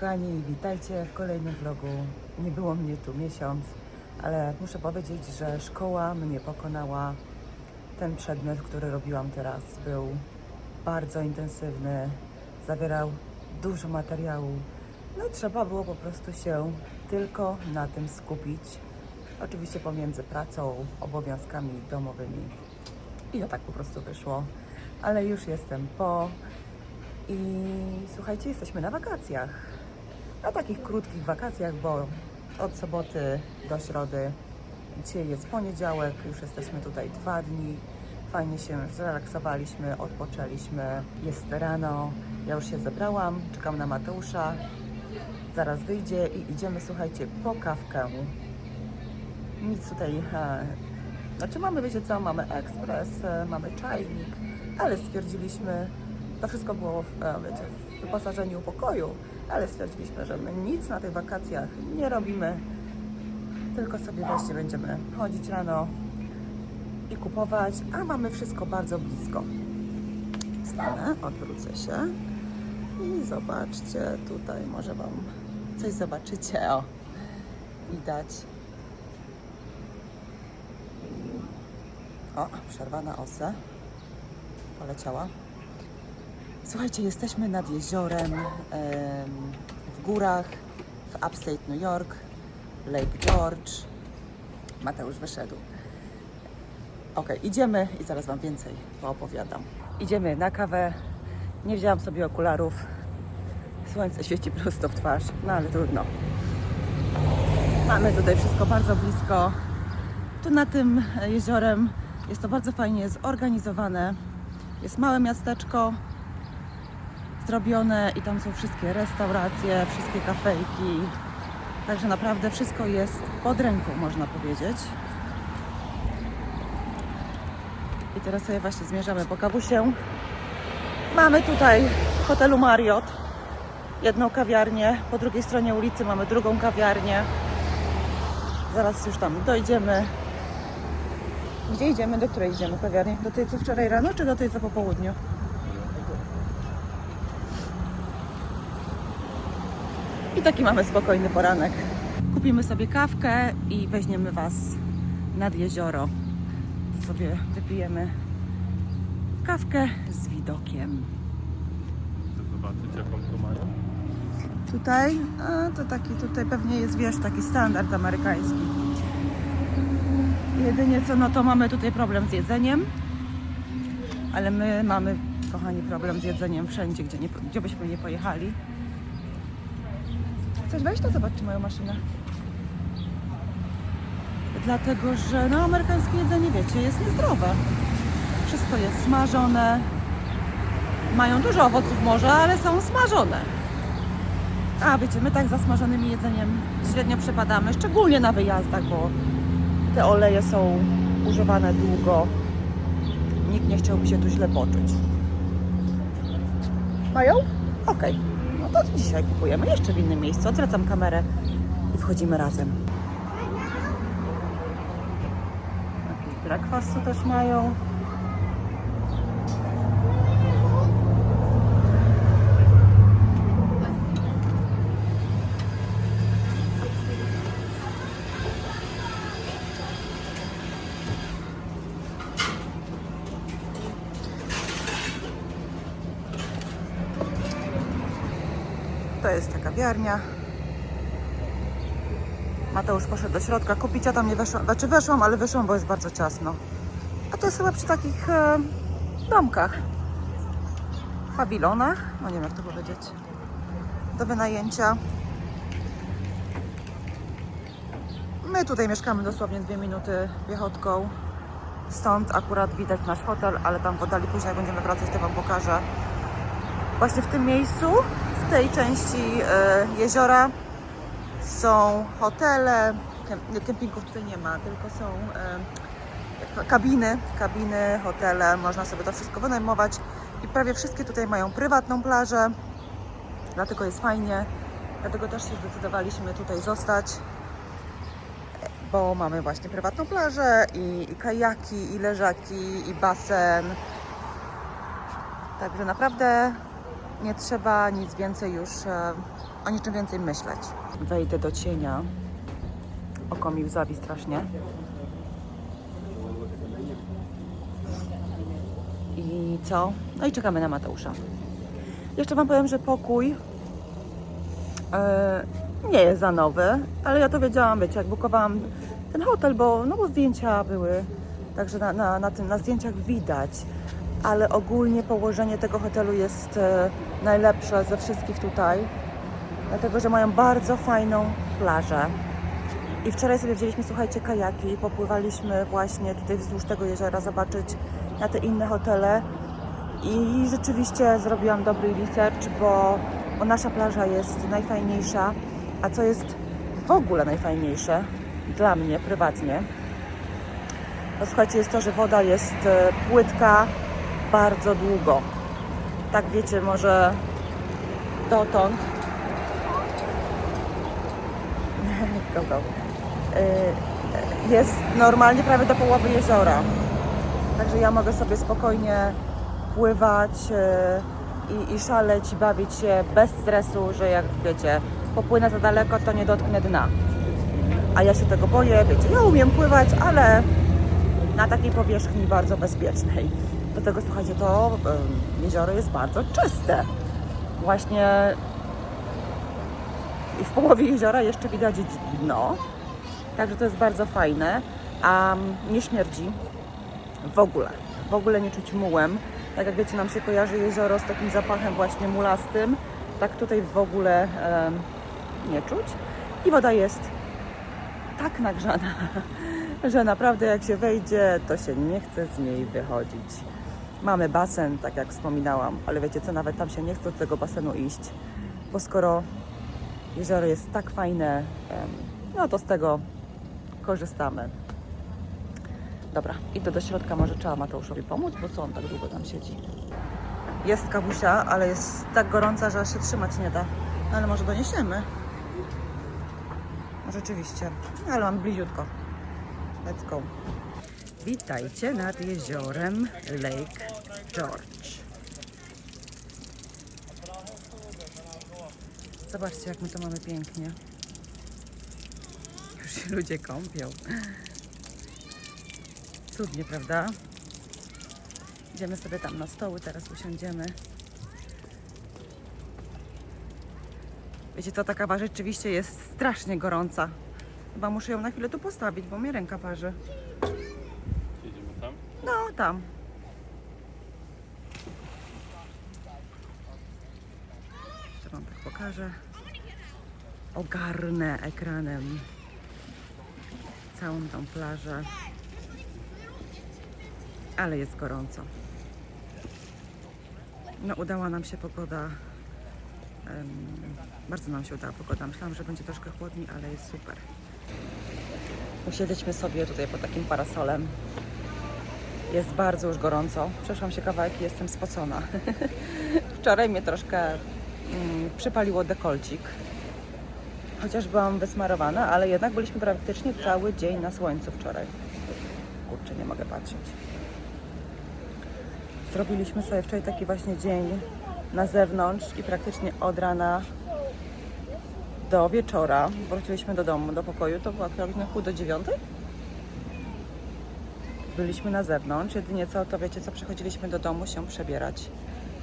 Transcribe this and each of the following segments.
kochani, witajcie w kolejnym vlogu. Nie było mnie tu miesiąc, ale muszę powiedzieć, że szkoła mnie pokonała. Ten przedmiot, który robiłam teraz, był bardzo intensywny, zawierał dużo materiału. No i trzeba było po prostu się tylko na tym skupić. Oczywiście pomiędzy pracą, obowiązkami domowymi. I to tak po prostu wyszło. Ale już jestem po. I słuchajcie, jesteśmy na wakacjach. Na takich krótkich wakacjach, bo od soboty do środy. Dzisiaj jest poniedziałek, już jesteśmy tutaj dwa dni. Fajnie się zrelaksowaliśmy, odpoczęliśmy. Jest rano, ja już się zebrałam, czekam na Mateusza. Zaraz wyjdzie i idziemy, słuchajcie, po kawkę. Nic tutaj, e, znaczy mamy, wiecie co, mamy ekspres, e, mamy czajnik, ale stwierdziliśmy, to wszystko było w, e, wiecie, w wyposażeniu pokoju, ale stwierdziliśmy, że my nic na tych wakacjach nie robimy, tylko sobie właśnie będziemy chodzić rano i kupować, a mamy wszystko bardzo blisko. Stanę, odwrócę się i zobaczcie, tutaj może Wam coś zobaczycie, o, widać. O, przerwa na osę. Poleciała. Słuchajcie, jesteśmy nad jeziorem em, w górach w upstate New York, Lake George. Mateusz wyszedł. Ok, idziemy i zaraz Wam więcej poopowiadam. Idziemy na kawę. Nie wzięłam sobie okularów. Słońce świeci prosto w twarz, no ale trudno. Mamy tutaj wszystko bardzo blisko. Tu na tym jeziorem jest to bardzo fajnie zorganizowane. Jest małe miasteczko zrobione i tam są wszystkie restauracje, wszystkie kafejki. Także naprawdę wszystko jest pod ręką, można powiedzieć. I teraz sobie właśnie zmierzamy po kawusię. Mamy tutaj w hotelu Marriott jedną kawiarnię, po drugiej stronie ulicy mamy drugą kawiarnię. Zaraz już tam dojdziemy. Gdzie idziemy? Do której idziemy kawiarni? Do tej co wczoraj rano, czy do tej co po południu? I taki mamy spokojny poranek. Kupimy sobie kawkę i weźmiemy Was nad jezioro. Sobie wypijemy kawkę z widokiem. Chcę zobaczyć jaką to mają. Tutaj, a to taki tutaj pewnie jest, wiesz, taki standard amerykański. Jedynie co, no to mamy tutaj problem z jedzeniem, ale my mamy, kochani, problem z jedzeniem wszędzie, gdzie, nie, gdzie byśmy nie pojechali. Wejść, to zobacz, czy mają maszynę. Dlatego, że no amerykańskie jedzenie, wiecie, jest niezdrowe. Wszystko jest smażone. Mają dużo owoców morza, ale są smażone. A wiecie, my tak za smażonym jedzeniem średnio przepadamy, szczególnie na wyjazdach, bo te oleje są używane długo. Nikt nie chciałby się tu źle poczuć. Mają? Okej. No to dzisiaj kupujemy jeszcze w innym miejscu. Odwracam kamerę i wchodzimy razem. Jakiś tu też mają. To jest ta kawiarnia. Mateusz poszedł do środka kupić, a tam nie weszłam. Znaczy weszłam, ale wyszłam, bo jest bardzo ciasno. A to jest chyba przy takich e, domkach. Pawilonach. No nie wiem jak to powiedzieć. Do wynajęcia. My tutaj mieszkamy dosłownie dwie minuty piechotką. Stąd akurat widać nasz hotel, ale tam w oddali później jak będziemy wracać, to Wam pokażę. Właśnie w tym miejscu, tej części e, jeziora są hotele, kempingów tutaj nie ma, tylko są e, kabiny, kabiny, hotele, można sobie to wszystko wynajmować i prawie wszystkie tutaj mają prywatną plażę, dlatego jest fajnie, dlatego też się zdecydowaliśmy tutaj zostać, bo mamy właśnie prywatną plażę i, i kajaki, i leżaki, i basen, także naprawdę nie trzeba nic więcej już, e, o niczym więcej myśleć. Wejdę do cienia. Oko mi łzawi strasznie. I co? No i czekamy na Mateusza. Jeszcze Wam powiem, że pokój e, nie jest za nowy, ale ja to wiedziałam, wiecie, jak bukowałam ten hotel, bo, no bo zdjęcia były, także na, na, na, tym, na zdjęciach widać, ale ogólnie położenie tego hotelu jest e, najlepsze ze wszystkich tutaj, dlatego, że mają bardzo fajną plażę. I wczoraj sobie wzięliśmy, słuchajcie, kajaki, popływaliśmy właśnie tutaj wzdłuż tego jeziora zobaczyć na te inne hotele. I rzeczywiście zrobiłam dobry research, bo, bo nasza plaża jest najfajniejsza, a co jest w ogóle najfajniejsze dla mnie prywatnie, to słuchajcie, jest to, że woda jest e, płytka bardzo długo. Tak wiecie, może dotąd. Y, Jest normalnie prawie do połowy jeziora. Także ja mogę sobie spokojnie pływać y, i, i szaleć, bawić się bez stresu, że jak wiecie, popłynę za daleko, to nie dotknę dna. A ja się tego boję, wiecie, ja umiem pływać, ale na takiej powierzchni bardzo bezpiecznej. Do tego słuchajcie, to jezioro jest bardzo czyste. Właśnie w połowie jeziora jeszcze widać dno, także to jest bardzo fajne, a nie śmierdzi w ogóle. W ogóle nie czuć mułem. Tak jak wiecie, nam się kojarzy jezioro z takim zapachem właśnie mulastym, tak tutaj w ogóle nie czuć. I woda jest tak nagrzana, że naprawdę jak się wejdzie, to się nie chce z niej wychodzić. Mamy basen, tak jak wspominałam, ale wiecie co, nawet tam się nie chce do tego basenu iść, bo skoro jezioro jest tak fajne, no to z tego korzystamy. Dobra, idę do środka, może trzeba Mateuszowi pomóc, bo co on tak długo tam siedzi? Jest kawusia, ale jest tak gorąca, że się trzymać nie da. No, ale może doniesiemy. Rzeczywiście, ale mam bliziutko. Let's go. Witajcie nad jeziorem Lake George. Zobaczcie, jak my to mamy pięknie. Już się ludzie kąpią. Cudnie, prawda? Idziemy sobie tam na stoły, teraz usiądziemy. Wiecie, to ta kawa rzeczywiście jest strasznie gorąca. Chyba muszę ją na chwilę tu postawić, bo mnie ręka parzy. Tam? Jeszcze Wam tak pokażę. Ogarnę ekranem całą tą plażę. Ale jest gorąco. No, udała nam się pogoda. em, bardzo nam się udała pogoda. Myślałam, że będzie troszkę chłodniej, ale jest super. Usiedliśmy sobie tutaj pod takim parasolem. Jest bardzo już gorąco. Przeszłam się kawałek i jestem spocona. Wczoraj mnie troszkę mm, przypaliło dekolcik. Chociaż byłam wysmarowana, ale jednak byliśmy praktycznie cały dzień na słońcu wczoraj. Kurczę, nie mogę patrzeć. Zrobiliśmy sobie wczoraj taki właśnie dzień na zewnątrz i praktycznie od rana do wieczora wróciliśmy do domu, do pokoju. To prawie na pół do dziewiątej byliśmy na zewnątrz, jedynie co, to wiecie co, przychodziliśmy do domu się przebierać.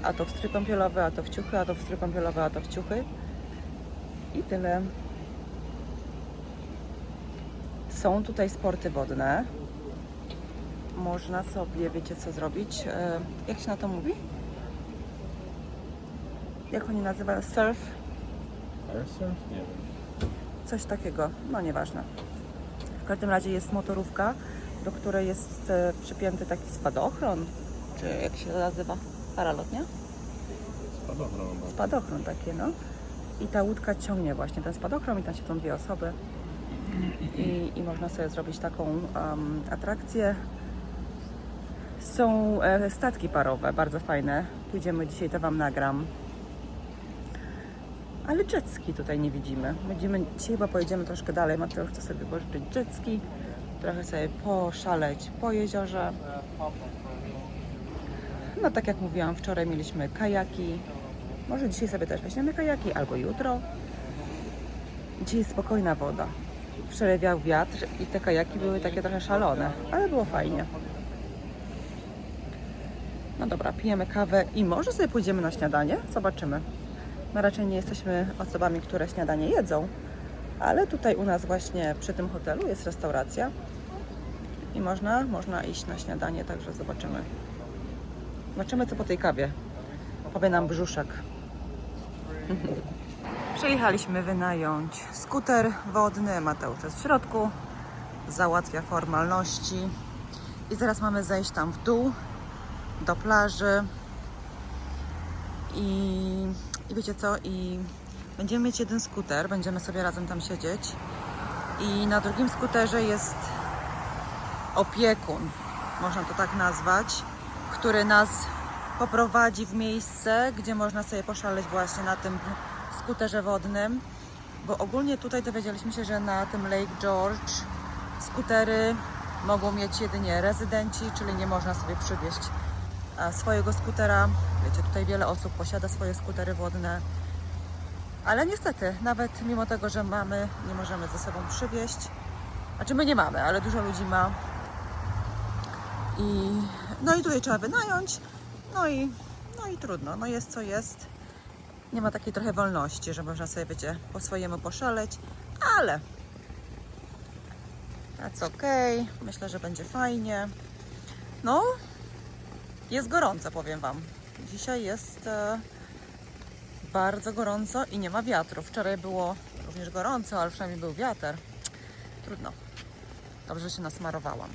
A to w strój kąpielowy, a to w ciuchy, a to w strój kąpielowy, a to w ciuchy. I tyle. Są tutaj sporty wodne. Można sobie, wiecie co zrobić? E, jak się na to mówi? Jak oni nazywają? Surf? Airsurf? Nie wiem. Coś takiego, no nieważne. W każdym razie jest motorówka, do której jest e, przypięty taki spadochron, czy jak się to nazywa? Paralot, nie? Spadochron chyba. Spadochron takie, no. I ta łódka ciągnie właśnie ten spadochron i tam siedzą dwie osoby. I, i można sobie zrobić taką um, atrakcję. Są e, statki parowe, bardzo fajne. Pójdziemy dzisiaj, to Wam nagram. Ale jetski tutaj nie widzimy. Będziemy, dzisiaj chyba pojedziemy troszkę dalej. Mateusz chce sobie pożyczyć jetski, trochę sobie poszaleć po jeziorze. No tak jak mówiłam, wczoraj mieliśmy kajaki, Może dzisiaj sobie też weźmiemy kajaki, albo jutro. Dzisiaj jest spokojna woda. Wczoraj wiatr i te kajaki były takie trochę szalone, ale było fajnie. No dobra, pijemy kawę i może sobie pójdziemy na śniadanie? Zobaczymy. No raczej nie jesteśmy osobami, które śniadanie jedzą, ale tutaj u nas właśnie przy tym hotelu jest restauracja i można, można iść na śniadanie, także zobaczymy. Zobaczymy co po tej kawie. Powie nam brzuszek. Przyjechaliśmy wynająć skuter wodny. Mateusz jest w środku. Załatwia formalności. I zaraz mamy zejść tam w dół do plaży. I, i wiecie co? I będziemy mieć jeden skuter. Będziemy sobie razem tam siedzieć. I na drugim skuterze jest opiekun, można to tak nazwać, który nas poprowadzi w miejsce, gdzie można sobie poszaleć właśnie na tym skuterze wodnym. Bo ogólnie tutaj dowiedzieliśmy się, że na tym Lake George skutery mogą mieć jedynie rezydenci, czyli nie można sobie przywieźć swojego skutera. Wiecie, tutaj wiele osób posiada swoje skutery wodne. Ale niestety, nawet mimo tego, że mamy, nie możemy ze sobą przywieźć. Znaczy my nie mamy, ale dużo ludzi ma. I, no i tutaj trzeba wynająć. No i, no i trudno. No jest co jest. Nie ma takiej trochę wolności, że można sobie, wiecie, po swojemu poszaleć. Ale that's okej. Myślę, że będzie fajnie. No, jest gorąco, powiem Wam. Dzisiaj jest e, bardzo gorąco i nie ma wiatru. Wczoraj było również gorąco, ale przynajmniej był wiatr. Trudno. Dobrze się nasmarowałam.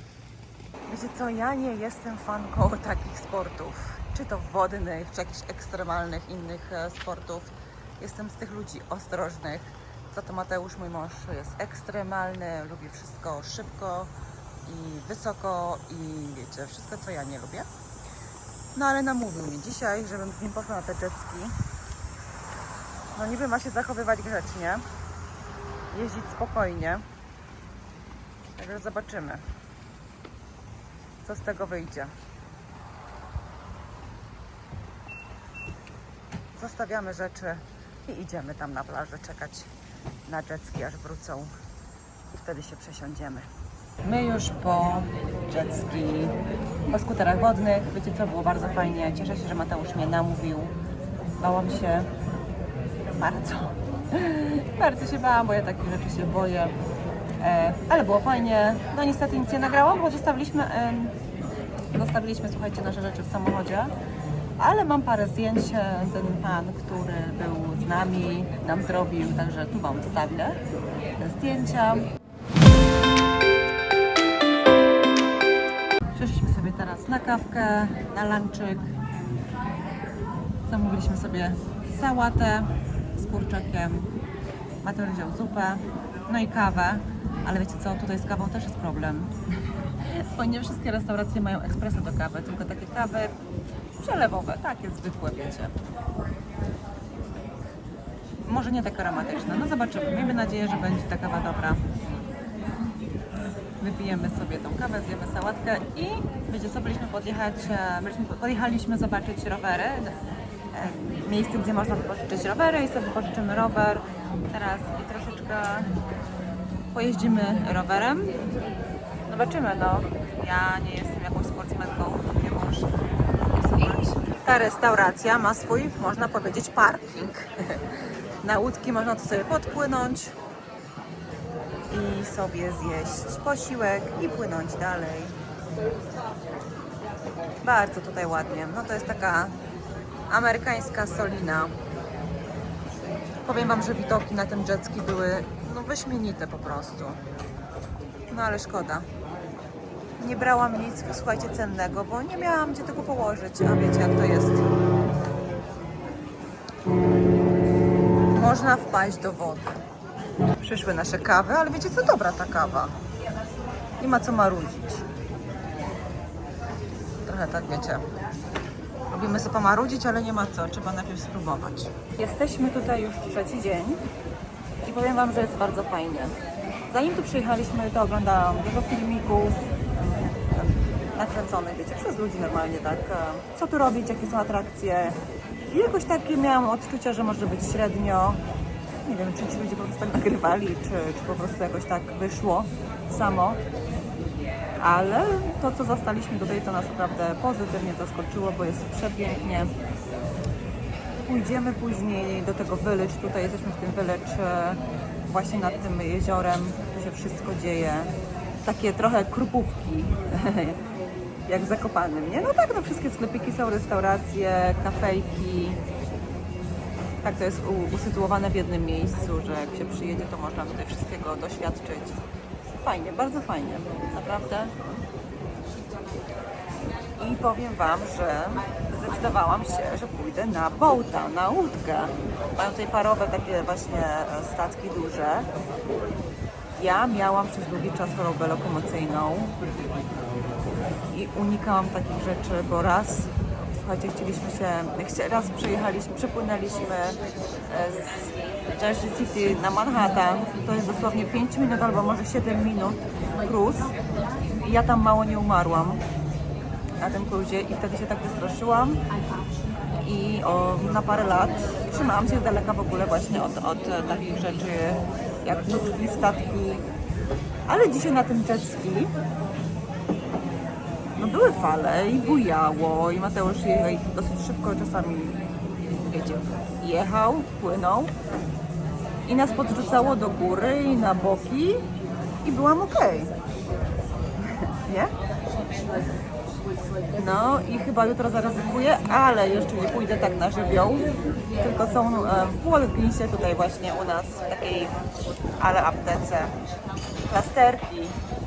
Wiecie co, ja nie jestem fanką takich sportów, czy to wodnych, czy jakichś ekstremalnych innych e, sportów. Jestem z tych ludzi ostrożnych. Za to Mateusz, mój mąż, jest ekstremalny, lubi wszystko szybko i wysoko i wiecie, wszystko co ja nie lubię. No ale namówił mnie dzisiaj, żebym z nim poszła na te jetski. No niby ma się zachowywać grzecznie, jeździć spokojnie. Także zobaczymy co z tego wyjdzie. Zostawiamy rzeczy i idziemy tam na plażę czekać na jetski, aż wrócą i wtedy się przesiądziemy. My już po jetski, po skuterach wodnych. Wiecie co, było bardzo fajnie. Cieszę się, że Mateusz mnie namówił. Bałam się bardzo. bardzo się bałam, bo ja takich rzeczy się boję. E, ale było fajnie. No niestety nic nie nagrałam, bo zostawiliśmy, zostawiliśmy, słuchajcie, nasze rzeczy w samochodzie. Ale mam parę zdjęć. e, Ten pan, który był z nami, nam zrobił, także tu Wam wstawię te zdjęcia. Przeszliśmy sobie teraz na kawkę, na lunchik. Zamówiliśmy sobie sałatę z kurczakiem. Mateusz wziął zupę, no i kawę. Ale wiecie co, tutaj z kawą też jest problem. Bo nie wszystkie restauracje mają ekspresy do kawy, tylko takie kawy przelewowe, takie zwykłe, wiecie. Może nie tak aromatyczne, no zobaczymy. Miejmy nadzieję, że będzie ta kawa dobra. Wypijemy sobie tą kawę, zjemy sałatkę i wiecie co, byliśmy podjechać, e, byliśmy, podjechaliśmy zobaczyć rowery, miejsce, gdzie można wypożyczyć rowery i sobie wypożyczymy rower teraz i troszeczkę pojeździmy rowerem. Zobaczymy, no. Ja nie jestem jakąś sportsmenką, nie. Zobacz. Ta restauracja ma swój, można powiedzieć, parking. Na łódki można tu sobie podpłynąć i sobie zjeść posiłek i płynąć dalej. Bardzo tutaj ładnie. No to jest taka amerykańska solina. Powiem Wam, że widoki na tym jetski były no wyśmienite po prostu. No ale szkoda. Nie brałam nic, słuchajcie, cennego, bo nie miałam gdzie tego położyć, a wiecie jak to jest. Można wpaść do wody. Przyszły nasze kawy, ale wiecie co, dobra ta kawa. Nie ma co marudzić. Trochę tak wiecie. Lubimy sobie pomarudzić, ale nie ma co, trzeba najpierw spróbować. Jesteśmy tutaj już trzeci dzień i powiem Wam, że jest bardzo fajnie. Zanim tu przyjechaliśmy, to oglądałam dużo filmików nakręconych, wiecie, przez ludzi normalnie tak, co tu robić, jakie są atrakcje I jakoś takie miałam odczucia, że może być średnio. Nie wiem, czy ci ludzie po prostu tak nagrywali, czy, czy po prostu jakoś tak wyszło samo. Ale to, co zastaliśmy tutaj, to nas naprawdę pozytywnie zaskoczyło, bo jest przepięknie. Pójdziemy później do tego village. Tutaj jesteśmy w tym village e, właśnie nad tym jeziorem. Tu się wszystko dzieje. Takie trochę krupówki, jak w Zakopanym, nie? No tak, no wszystkie sklepiki są, restauracje, kafejki. Tak to jest usytuowane w jednym miejscu, że jak się przyjedzie, to można tutaj wszystkiego doświadczyć. Fajnie, bardzo fajnie, naprawdę. I powiem Wam, że zdecydowałam się, że pójdę na boata, na łódkę. Mają tutaj parowe takie właśnie statki duże. Ja miałam przez długi czas chorobę lokomocyjną i unikałam takich rzeczy, bo raz, słuchajcie, chcieliśmy się, raz przejechaliśmy, przepłynęliśmy e, z Jersey City na Manhattan. To jest dosłownie 5 minut albo może 7 minut cruise. I ja tam mało nie umarłam na tym cruzie i wtedy się tak wystraszyłam i o, na parę lat trzymałam się z daleka w ogóle właśnie od, od e, takich rzeczy jak łódki, statki, ale dzisiaj na tym jet ski no były fale i bujało i Mateusz je, dosyć szybko czasami, wiecie, jechał, płynął i nas podrzucało do góry i na boki i byłam okej. Nie? No i chyba jutro zaryzykuję, ale jeszcze nie pójdę tak na żywioł. Tylko są e, w Walgreensie tutaj właśnie u nas w takiej ale aptece plasterki,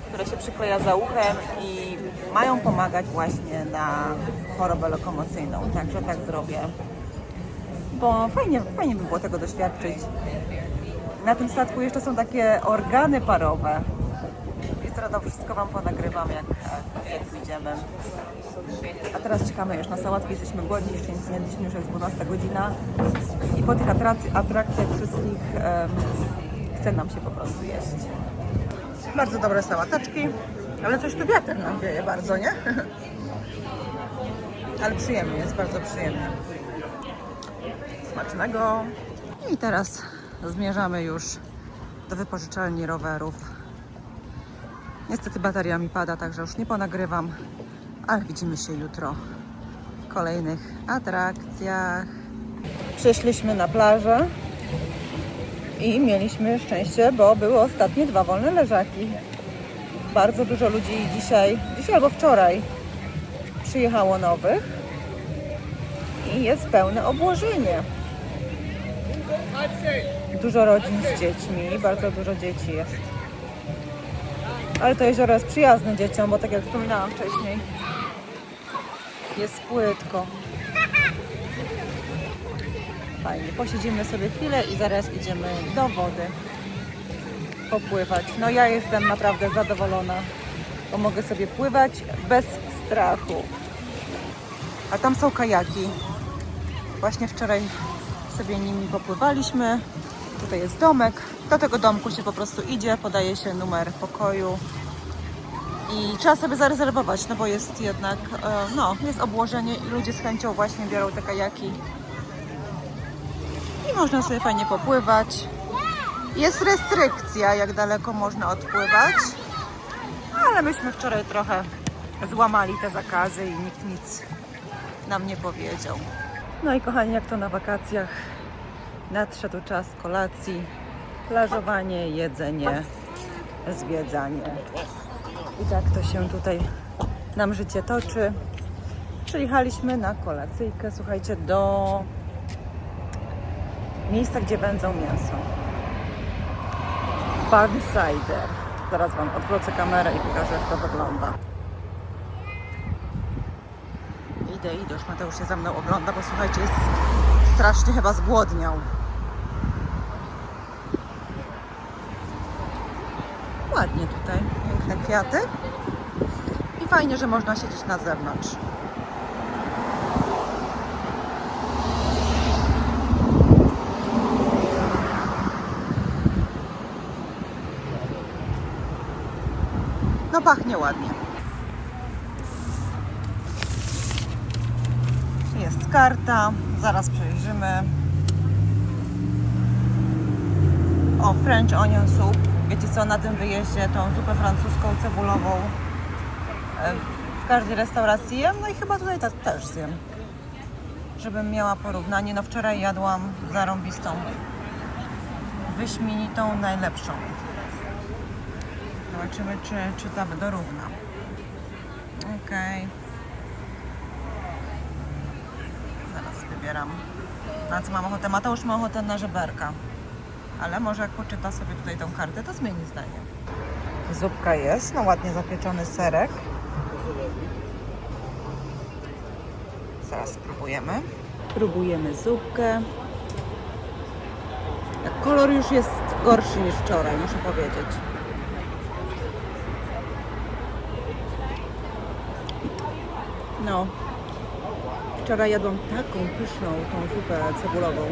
które się przykleja za uchem i mają pomagać właśnie na chorobę lokomocyjną. Także tak zrobię. Bo fajnie, fajnie by było tego doświadczyć. Na tym statku jeszcze są takie organy parowe. I teraz to wszystko Wam ponagrywam, jak, jak pójdziemy. A teraz czekamy już na sałatki, jesteśmy głodni, jeszcze nic nie jedliśmy, już jest 12 godzina. I po tych atrakcjach, wszystkich em, chce nam się po prostu jeść. Bardzo dobre sałateczki, ale coś tu wiatr nam wieje bardzo, nie? ale przyjemnie, jest bardzo przyjemnie. Smacznego. I teraz zmierzamy już do wypożyczalni rowerów. Niestety bateria mi pada, także już nie ponagrywam, ale widzimy się jutro w kolejnych atrakcjach. Przyszliśmy na plażę i mieliśmy szczęście, bo były ostatnie dwa wolne leżaki. Bardzo dużo ludzi dzisiaj, dzisiaj albo wczoraj przyjechało nowych i jest pełne obłożenie. Dużo rodzin z dziećmi, bardzo dużo dzieci jest. Ale to jezioro jest przyjazne dzieciom, bo tak jak wspominałam wcześniej, jest płytko. Fajnie, posiedzimy sobie chwilę i zaraz idziemy do wody popływać. No ja jestem naprawdę zadowolona, bo mogę sobie pływać bez strachu. A tam są kajaki. Właśnie wczoraj sobie nimi popływaliśmy. Tutaj jest domek. Do tego domku się po prostu idzie, podaje się numer pokoju i trzeba sobie zarezerwować, no bo jest jednak, e, no, jest obłożenie i ludzie z chęcią właśnie biorą te kajaki i można sobie fajnie popływać. Jest restrykcja, jak daleko można odpływać, ale myśmy wczoraj trochę złamali te zakazy i nikt nic nam nie powiedział. No i kochani, jak to na wakacjach, nadszedł czas kolacji, plażowanie, jedzenie, zwiedzanie. I tak to się tutaj nam życie toczy. Przyjechaliśmy na kolacyjkę, słuchajcie, do miejsca, gdzie wędzą mięso. Barnsider. Zaraz Wam odwrócę kamerę i pokażę, jak to wygląda. Idę, idę, już Mateusz się za mną ogląda, bo słuchajcie, jest strasznie chyba zgłodniał. Ładnie tutaj, piękne kwiaty. I fajnie, że można siedzieć na zewnątrz. No pachnie ładnie. Jest karta, zaraz. O, French onion soup. Wiecie co, na tym wyjeździe tą zupę francuską, cebulową w każdej restauracji jem, no i chyba tutaj ta, też zjem. Żebym miała porównanie. No wczoraj jadłam zarąbistą, wyśmienitą, najlepszą. Zobaczymy, czy, czy ta dorówna. Okej. Zaraz wybieram. Na co mam ochotę? Mateusz ma ochotę na żeberka. Ale może jak poczyta sobie tutaj tą kartę, to zmieni zdanie. Zupka jest, no ładnie zapieczony serek. Zaraz spróbujemy. Próbujemy zupkę. Kolor już jest gorszy niż wczoraj, muszę powiedzieć. No, wczoraj jadłam taką pyszną tą zupę cebulową.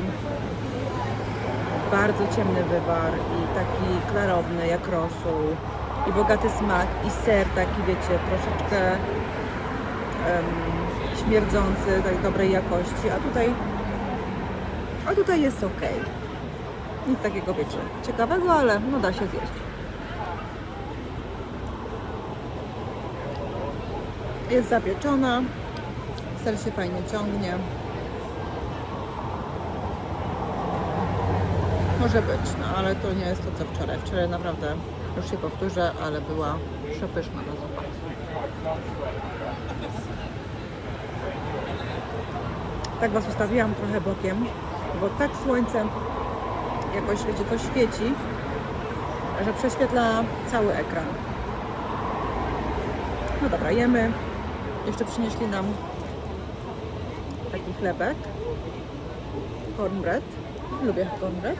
Bardzo ciemny wywar i taki klarowny jak rosół. I bogaty smak i ser taki, wiecie, troszeczkę em, śmierdzący, tak dobrej jakości. A tutaj, a tutaj jest ok. Nic takiego, wiecie, ciekawego, ale no da się zjeść. Jest zapieczona, ser się fajnie ciągnie. Może być, no ale to nie jest to co wczoraj. Wczoraj naprawdę, już się powtórzę, ale była przepyszna ta. Tak Was ustawiłam trochę bokiem, bo tak słońce jakoś, wiecie, to świeci, że prześwietla cały ekran. No dobra, jemy. Jeszcze przynieśli nam taki chlebek. Cornbread. Lubię cornbread.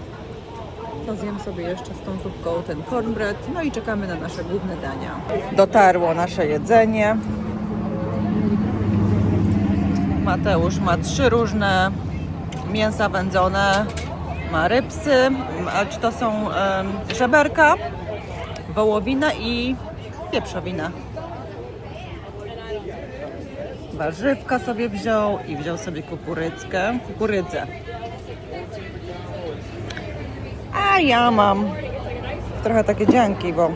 To zjem sobie jeszcze z tą zupką ten cornbread. No i czekamy na nasze główne dania. Dotarło nasze jedzenie. Mateusz ma trzy różne mięsa wędzone. Ma rybsy, czy to są em, żeberka, wołowina i wieprzowina. Warzywka sobie wziął i wziął sobie kukurydzkę, kukurydzę. A ja mam trochę takie dzianki, bo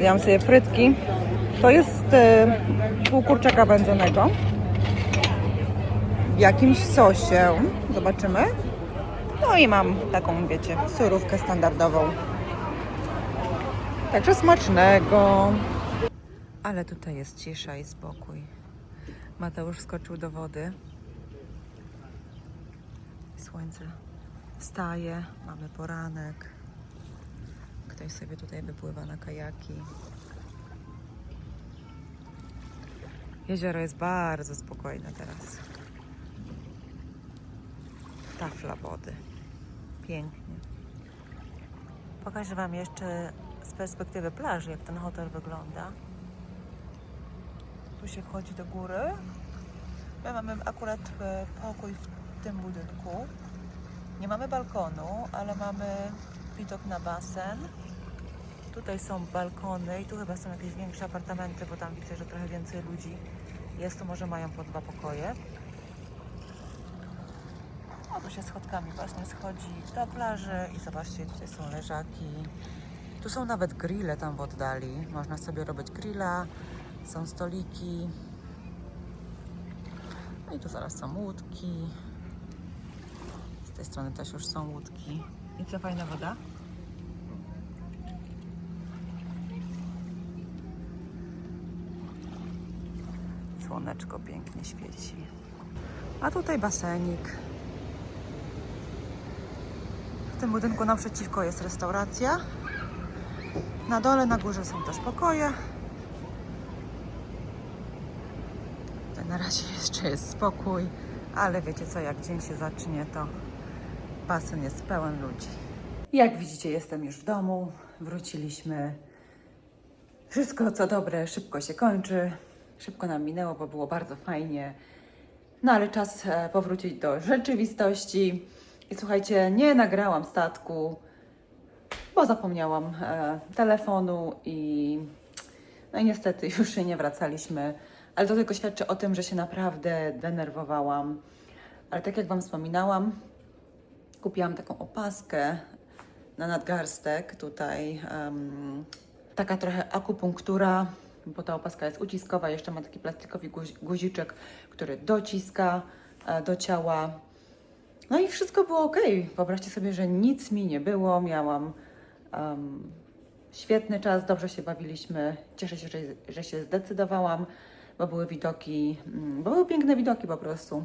mam sobie frytki. To jest e, pół kurczaka wędzonego w jakimś sosie. Zobaczymy. No i mam taką, wiecie, surówkę standardową. Także smacznego. Ale tutaj jest cisza i spokój. Mateusz skoczył do wody. Słońce wstaje, mamy poranek. Ktoś sobie tutaj wypływa na kajaki. Jezioro jest bardzo spokojne teraz. Tafla wody. Pięknie. Pokażę Wam jeszcze z perspektywy plaży, jak ten hotel wygląda. Tu się wchodzi do góry. My mamy akurat e, pokój w tym budynku. Nie mamy balkonu, ale mamy widok na basen. Tutaj są balkony i tu chyba są jakieś większe apartamenty, bo tam widzę, że trochę więcej ludzi jest. Tu może mają po dwa pokoje. O, tu się schodkami właśnie schodzi do plaży i zobaczcie, tutaj są leżaki. Tu są nawet grille tam w oddali. Można sobie robić grilla, są stoliki. No i tu zaraz są łódki. Z tej strony też już są łódki. I co, fajna woda? Słoneczko pięknie świeci. A tutaj basenik. W tym budynku naprzeciwko jest restauracja. Na dole, na górze są też pokoje. Tutaj na razie jeszcze jest spokój, ale wiecie co, jak dzień się zacznie, to basen jest pełen ludzi. Jak widzicie, jestem już w domu. Wróciliśmy. Wszystko co dobre szybko się kończy. Szybko nam minęło, bo było bardzo fajnie. No ale czas e, powrócić do rzeczywistości. I słuchajcie, nie nagrałam statku, bo zapomniałam e, telefonu i no i niestety już się nie wracaliśmy. Ale to tylko świadczy o tym, że się naprawdę denerwowałam. Ale tak jak Wam wspominałam, kupiłam taką opaskę na nadgarstek. Tutaj em, taka trochę akupunktura, bo ta opaska jest uciskowa. Jeszcze ma taki plastikowy guzi- guziczek, który dociska e, do ciała. No i wszystko było ok. Wyobraźcie sobie, że nic mi nie było. Miałam em, świetny czas, dobrze się bawiliśmy. Cieszę się, że, że się zdecydowałam, bo były widoki, mm, bo były piękne widoki po prostu.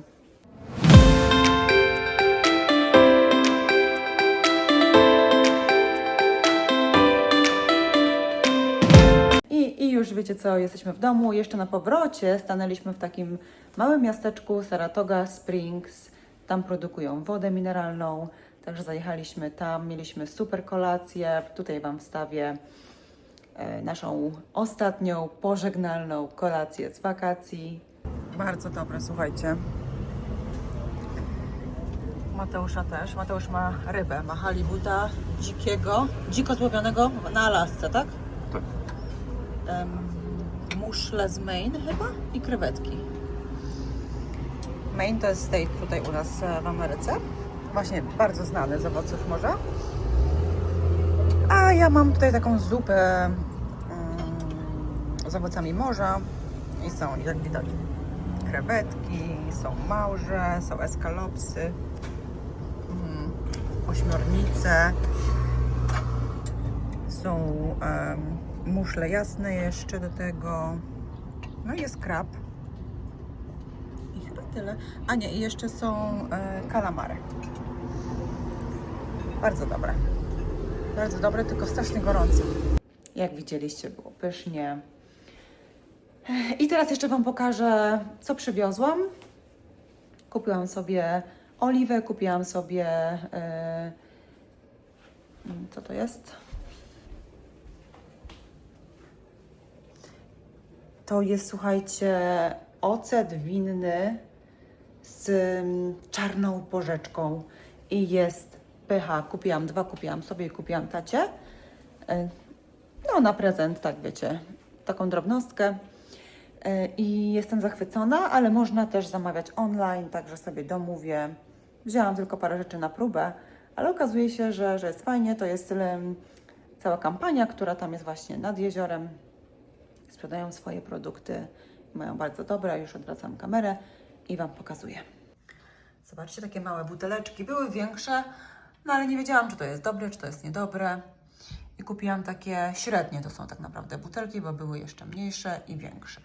I, I już wiecie co, jesteśmy w domu. Jeszcze na powrocie stanęliśmy w takim małym miasteczku Saratoga Springs. Tam produkują wodę mineralną, także zajechaliśmy tam, mieliśmy super kolację. Tutaj Wam wstawię naszą ostatnią pożegnalną kolację z wakacji. Bardzo dobre, słuchajcie. Mateusza też. Mateusz ma rybę, ma halibuta dzikiego, dziko złowionego na Alasce, tak? Tak. em, muszle z Maine chyba i krewetki. Maine to jest state tutaj u nas e, w Ameryce. Właśnie bardzo znany z owoców morza. A ja mam tutaj taką zupę z owocami morza i są, jak widać, krewetki, są małże, są eskalopsy, mm, ośmiornice, są em, muszle jasne jeszcze do tego. No i jest krab. I chyba tyle. A nie, i jeszcze są e, kalamary. Bardzo dobre. Bardzo dobre, tylko strasznie gorące. Jak widzieliście, było pysznie. I teraz jeszcze Wam pokażę, co przywiozłam. Kupiłam sobie oliwę, kupiłam sobie. E, co to jest? To jest, słuchajcie, ocet winny z mm, czarną porzeczką i jest pycha. Kupiłam dwa, kupiłam sobie i kupiłam tacie. E, No, na prezent, tak wiecie, taką drobnostkę. E, I jestem zachwycona, ale można też zamawiać online, także sobie domówię. Wzięłam tylko parę rzeczy na próbę, ale okazuje się, że, że jest fajnie. To jest cała kampania, która tam jest właśnie nad jeziorem sprzedają swoje produkty mają bardzo dobre. Już odwracam kamerę i Wam pokazuję. Zobaczcie, takie małe buteleczki. Były większe, no ale nie wiedziałam, czy to jest dobre, czy to jest niedobre. I kupiłam takie średnie, to są tak naprawdę butelki, bo były jeszcze mniejsze i większe.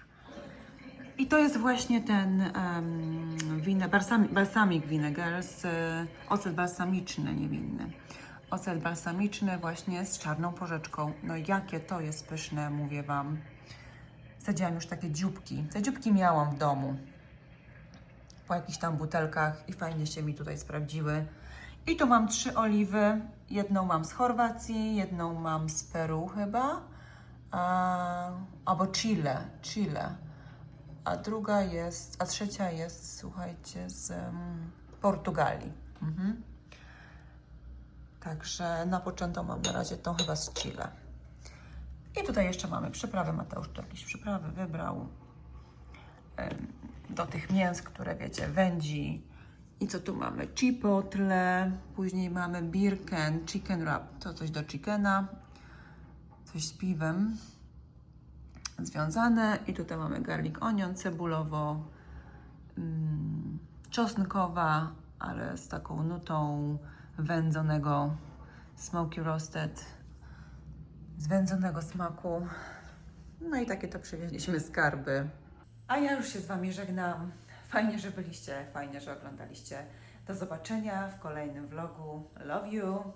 I to jest właśnie ten um, wine, balsami, balsamic vinegar, z, e, ocet balsamiczny, niewinny. Ocet balsamiczny właśnie z czarną porzeczką. No jakie to jest pyszne, mówię Wam. Sadziłam już takie dzióbki. Te dzióbki miałam w domu. Po jakichś tam butelkach i fajnie się mi tutaj sprawdziły. I tu mam trzy oliwy. Jedną mam z Chorwacji, jedną mam z Peru chyba. A, albo Chile, Chile. A druga jest, a trzecia jest, słuchajcie, z em, Portugalii. Mhm. Także napoczętą mam na razie tą chyba z Chile. I tutaj jeszcze mamy przyprawy. Mateusz tu jakieś przyprawy wybrał. Do tych mięs, które wiecie, wędzi. I co tu mamy? Chipotle. Później mamy birken, chicken wrap. To coś do chickena. Coś z piwem związane. I tutaj mamy garlic onion, cebulowo, mm, czosnkowa, ale z taką nutą wędzonego smoky roasted zwędzonego smaku. No i takie to przywieźliśmy skarby. A ja już się z Wami żegnam. Fajnie, że byliście, fajnie, że oglądaliście. Do zobaczenia w kolejnym vlogu. Love you!